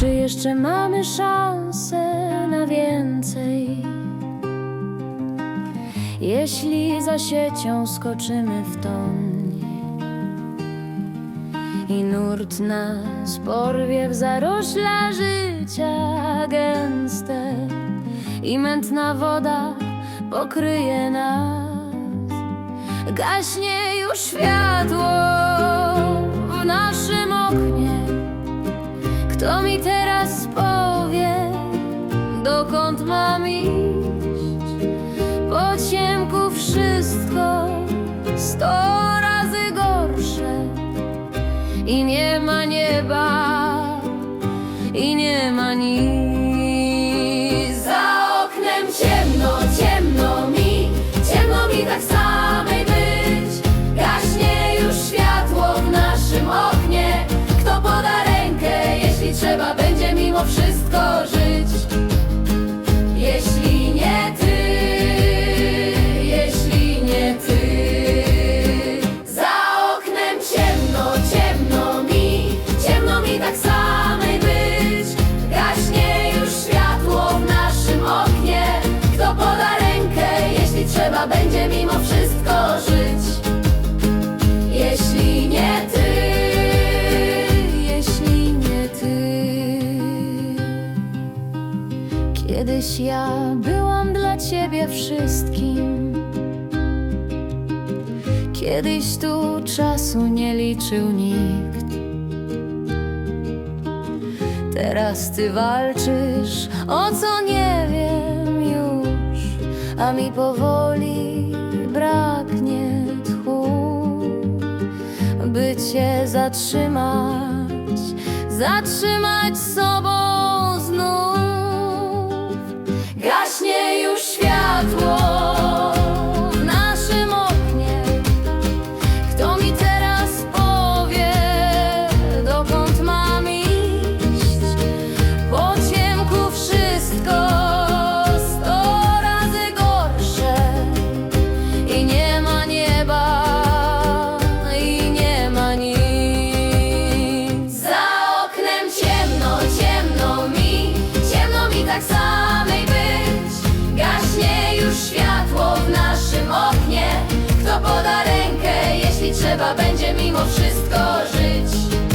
Czy jeszcze mamy szansę na więcej? Jeśli za siecią skoczymy w ton i nurt nas porwie w zarośla życia gęste i mętna woda pokryje nas. Gaśnie już światło w naszym oknie. Kto mi teraz powie, dokąd mam iść? Po ciemku wszystko sto razy gorsze i nie ma nieba i nie ma nic. Mimo wszystko żyć? Jeśli nie ty, jeśli nie ty. Za oknem ciemno, ciemno mi, ciemno mi tak samej być. Gaśnie już światło w naszym oknie. Kto poda rękę, jeśli trzeba będzie mimo wszystko żyć? Kiedyś ja byłam dla ciebie wszystkim. Kiedyś tu czasu nie liczył nikt. Teraz ty walczysz, o co nie wiem już, a mi powoli braknie tchu, by cię zatrzymać, zatrzymać sobą trzeba będzie mimo wszystko żyć?